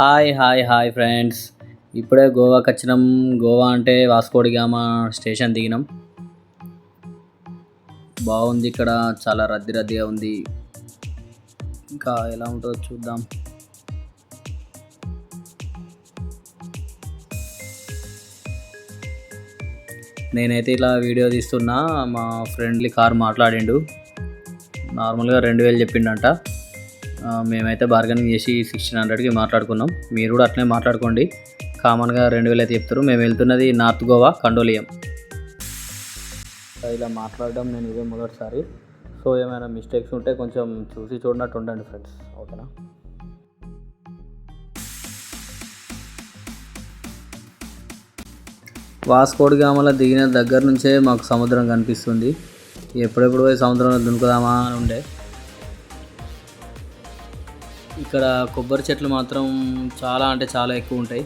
Hi hi hi friends. ఇప్పుడే గోవాకి వచ్చినాం. గోవా అంటే వాస్కోడిగామా స్టేషన్ దిగినాం. బాగుంది ఇక్కడ. చాలా రద్దీ రద్దీగా ఉంది. ఇంకా ఎలా ఉంటుందో చూద్దాం. నేనైతే ఇలా వీడియో తీస్తున్నా. మా ఫ్రెండ్లీ కార్ మాట్లాడిండు. నార్మల్గా రెండు వేలు చెప్పిండంట. మేమైతే బార్గెనింగ్ చేసి సిక్స్టీన్ హండ్రెడ్కి మాట్లాడుకున్నాం. మీరు కూడా అట్లనే మాట్లాడుకోండి. కామన్గా రెండు వేలు అయితే చెప్తారు. మేము వెళ్తున్నది నార్త్ గోవా కండోలియం ఇలా మాట్లాడడం నేను ఇదే మొదటిసారి. సో ఏమైనా మిస్టేక్స్ ఉంటే కొంచెం చూసి చూడనట్టు ఉండండి ఫ్రెండ్స్ ఓకేనా వాస్కోడిగామల దిగిన దగ్గర నుంచే మాకు సముద్రం కనిపిస్తుంది. ఎప్పుడెప్పుడు పోయి సముద్రంలో దునుకుదామా అని ఉండే. ఇక్కడ కొబ్బరి చెట్లు మాత్రం చాలా అంటే చాలా ఎక్కువ ఉంటాయి.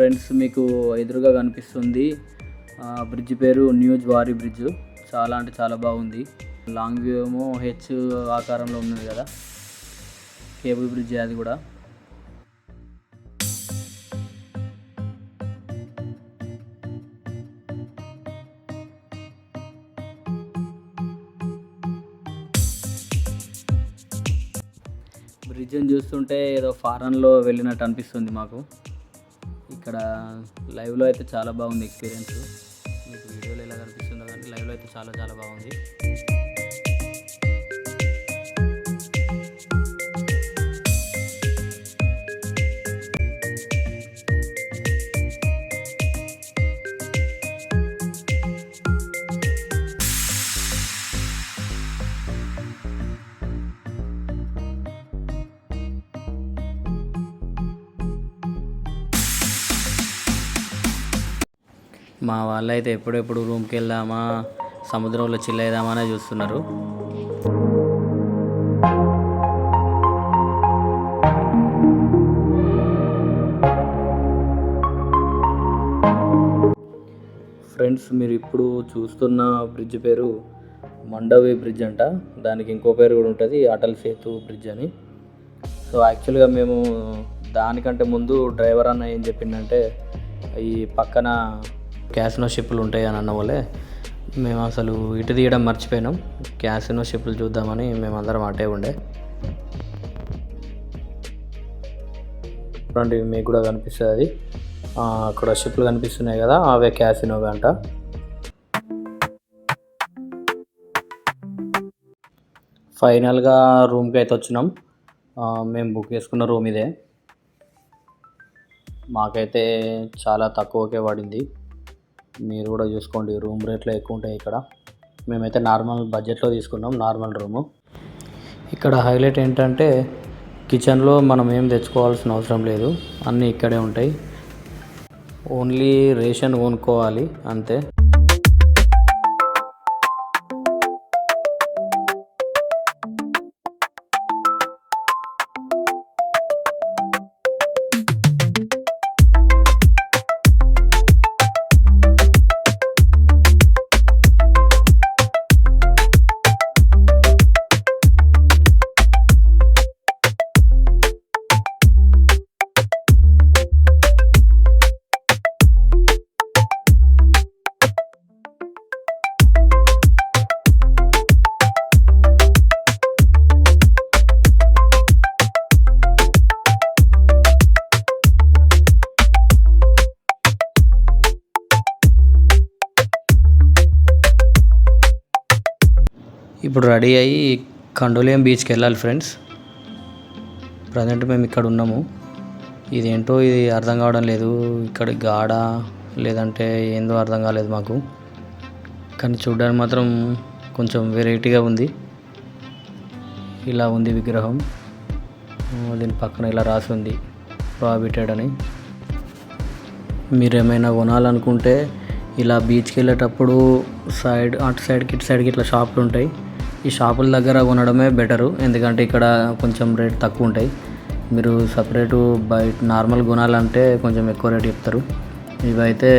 ఫ్రెండ్స్ మీకు ఎదురుగా కనిపిస్తుంది బ్రిడ్జ్ పేరు న్యూ జ్వారీ బ్రిడ్జ్. చాలా అంటే చాలా బాగుంది. లాంగ్ వ్యూ ఏమో హెచ్ ఆకారంలో ఉన్నది కదా. కేబుల్ బ్రిడ్జ్ అది కూడా. బ్రిడ్జ్ని చూస్తుంటే ఏదో ఫారెన్లో వెళ్ళినట్టు అనిపిస్తుంది మాకు. ఇక్కడ లైవ్లో అయితే చాలా బాగుంది ఎక్స్పీరియన్స్. మీకు వీడియోలో ఎలా కనిపిస్తుందో కానీ లైవ్లో అయితే చాలా చాలా బాగుంది. మా వాళ్ళు అయితే ఎప్పుడెప్పుడు రూమ్కి వెళ్దామా సముద్రంలో చిల్ అనే చూస్తున్నారు. ఫ్రెండ్స్ మీరు ఇప్పుడు చూస్తున్న బ్రిడ్జ్ పేరు మండవి బ్రిడ్జ్ అంట. దానికి ఇంకో పేరు కూడా ఉంటుంది అటల్ సేతు బ్రిడ్జ్ అని. సో యాక్చువల్గా మేము దానికంటే ముందు డ్రైవర్ అన్న ఏం చెప్పిందంటే ఈ పక్కన క్యాసినో షిప్పులు ఉంటాయి అని అన్న వాళ్ళే. మేము అసలు ఇటు తీయడం మర్చిపోయినాం. క్యాసినో షిప్లు చూద్దామని మేమందరం అటే ఉండే. చూడండి మీకు కూడా కనిపిస్తుంది. అది అక్కడ షిప్లు కనిపిస్తున్నాయి కదా అవే క్యాసినో అంట. ఫైనల్గా రూమ్కి అయితే వచ్చినాం మేము బుక్ చేసుకున్న రూమ్ ఇదే. మాకైతే చాలా తక్కువకే పడింది. మీరు కూడా చూసుకోండి. రూమ్ రేట్లు ఎక్కువ ఉంటాయి ఇక్కడ. మేమైతే నార్మల్ బడ్జెట్లో తీసుకున్నాం నార్మల్ రూము. ఇక్కడ హైలైట్ ఏంటంటే కిచెన్లో మనం ఏం తెచ్చుకోవాల్సిన అవసరం లేదు. అన్నీ ఇక్కడే ఉంటాయి. ఓన్లీ రేషన్ కొనుక్కోవాలి అంతే. ఇప్పుడు రెడీ అయ్యి కండోలియం బీచ్కి వెళ్ళాలి ఫ్రెండ్స్. ప్రజెంట్ మేము ఇక్కడ ఉన్నాము. ఇదేంటో ఇది అర్థం కావడం లేదు. ఇక్కడ గాడ లేదంటే ఏందో అర్థం కాలేదు మాకు. కానీ చూడడానికి మాత్రం కొంచెం వెరైటీగా ఉంది. ఇలా ఉంది విగ్రహం. దీని పక్కన ఇలా రాసి ఉంది ప్రాబిటెడ్ అని మీరు ఏమైనా కొనాలనుకుంటే ఇలా బీచ్కి వెళ్ళేటప్పుడు సైడ్ అటు సైడ్కి ఇటు సైడ్కి ఇట్లా షాపులు ఉంటాయి. ఈ షాపుల దగ్గర కొనడమే బెటరు. ఎందుకంటే ఇక్కడ కొంచెం రేట్ తక్కువ ఉంటాయి. మీరు సపరేటు బయట నార్మల్ కొనాలంటే కొంచెం ఎక్కువ రేట్ చెప్తారు. ఇవైతే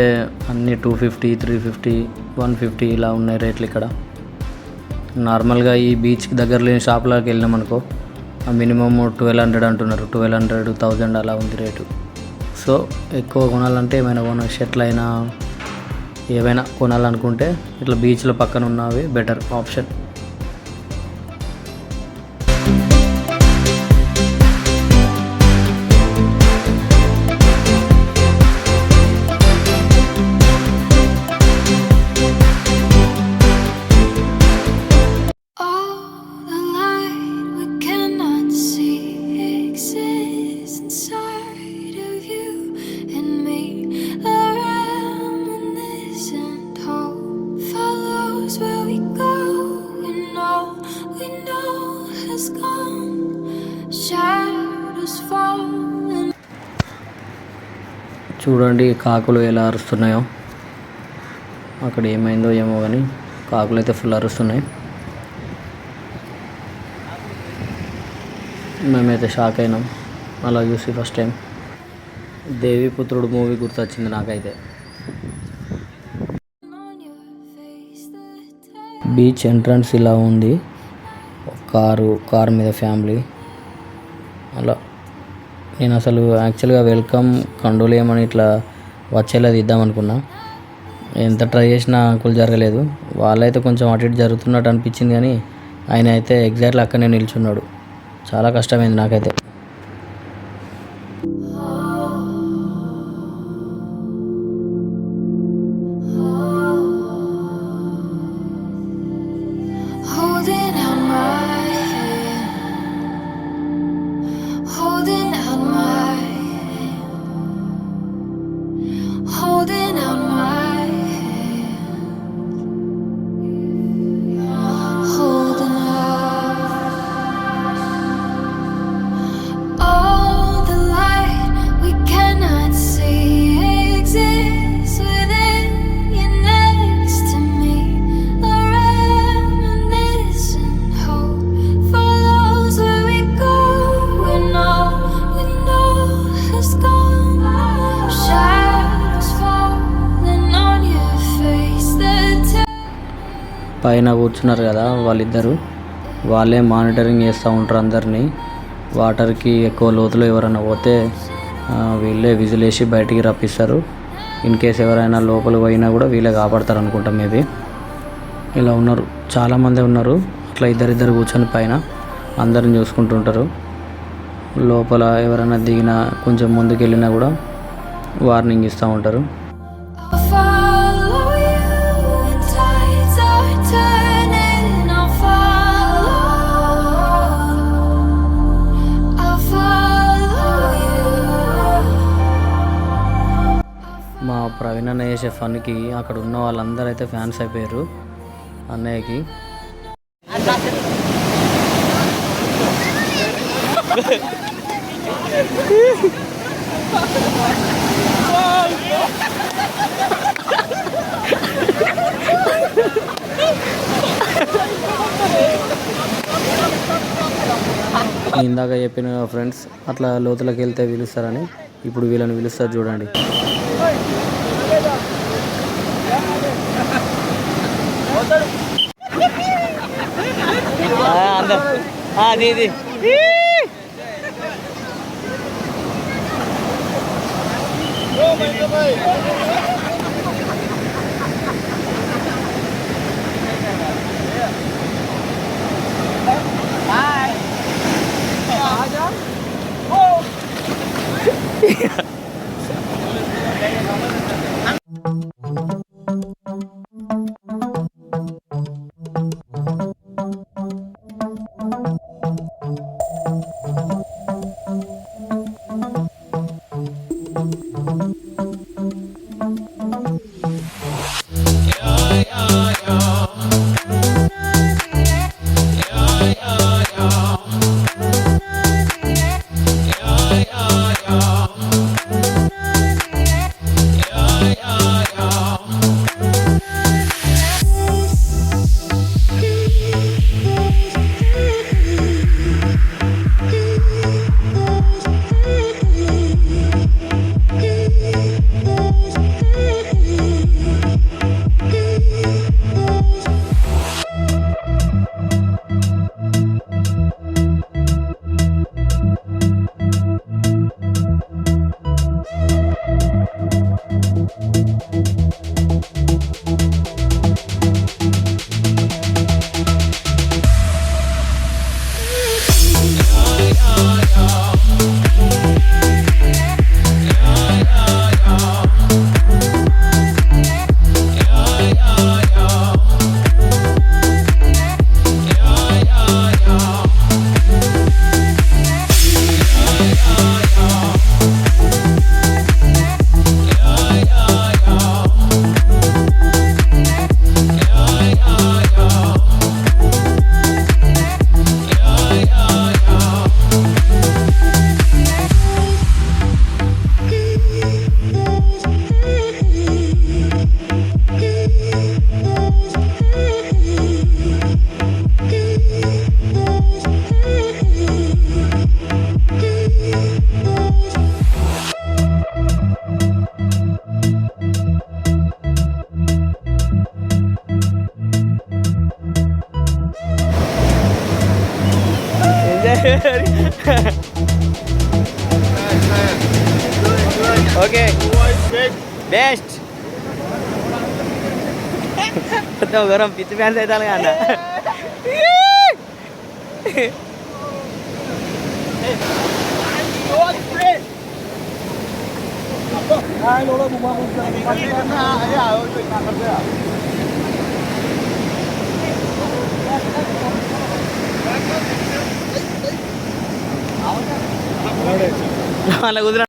అన్నీ two fifty three fifty one fifty ఇలా ఉన్నాయి రేట్లు ఇక్కడ. నార్మల్గా ఈ బీచ్కి దగ్గర లేని షాప్లోకి వెళ్ళినామనుకో మినిమమ్ ట్వెల్వ్ హండ్రెడ్ అంటున్నారు. ట్వెల్వ్ హండ్రెడ్ థౌజండ్ అలా ఉంది రేటు. సో ఎక్కువ కొనాలంటే ఏమైనా కొన షర్ట్లు అయినా ఏవైనా కొనాలనుకుంటే ఇట్లా బీచ్లో పక్కన ఉన్నవి బెటర్ ఆప్షన్. చూడండి కాకులు ఎలా అరుస్తున్నాయో. అక్కడ ఏమైందో ఏమో కానీ కాకులు అయితే ఫుల్ అరుస్తున్నాయి. మేమైతే షాక్ అయినాం. అలా చూసి ఫస్ట్ టైం దేవిపుత్రుడు మూవీ గుర్తొచ్చింది నాకైతే. బీచ్ ఎంట్రన్స్ ఇలా ఉంది. కారు కారు మీద ఫ్యామిలీ అలా. నేను అసలు యాక్చువల్గా వెల్కమ్ కండోలేమని ఇట్లా వచ్చేలా తీద్దాం అనుకున్నా. ఎంత ట్రై చేసినా అంకులు జరగలేదు. వాళ్ళైతే కొంచెం అటు ఇటు జరుగుతున్నట్టు అనిపించింది కానీ ఆయన అయితే ఎగ్జాక్ట్లీ అక్కడనే నిల్చున్నాడు. చాలా కష్టమైంది నాకైతే. పైన కూర్చున్నారు కదా వాళ్ళిద్దరు. వాళ్ళే మానిటరింగ్ చేస్తూ ఉంటారు అందరినీ. వాటర్కి ఎక్కువ లోతులో ఎవరైనా పోతే వీళ్ళే విజిలేసి బయటికి రప్పిస్తారు. ఇన్ కేస్ ఎవరైనా లోపల పోయినా కూడా వీళ్ళే కాపాడతారు అనుకుంటాం మేబీ. ఇలా ఉన్నారు. చాలామంది ఉన్నారు. అట్లా ఇద్దరిద్దరు కూర్చొని పైన అందరిని చూసుకుంటుంటారు. లోపల ఎవరైనా దిగినా కొంచెం ముందుకు వెళ్ళినా కూడా వార్నింగ్ ఇస్తూ ఉంటారు. మా వేసే చేసే ఫన్కి అక్కడ ఉన్న వాళ్ళందరూ అయితే ఫ్యాన్స్ అయిపోయారు అన్నయ్యకి. ఇందాక చెప్పిన ఫ్రెండ్స్ అట్లా లోతులకి వెళ్తే పిలుస్తారని ఇప్పుడు వీళ్ళని పిలుస్తారు చూడండి. అది ఇది Oke. Best. Tahu garam pitu pian saya tanya anda. Lo lo ya, ya, ya. കുതിര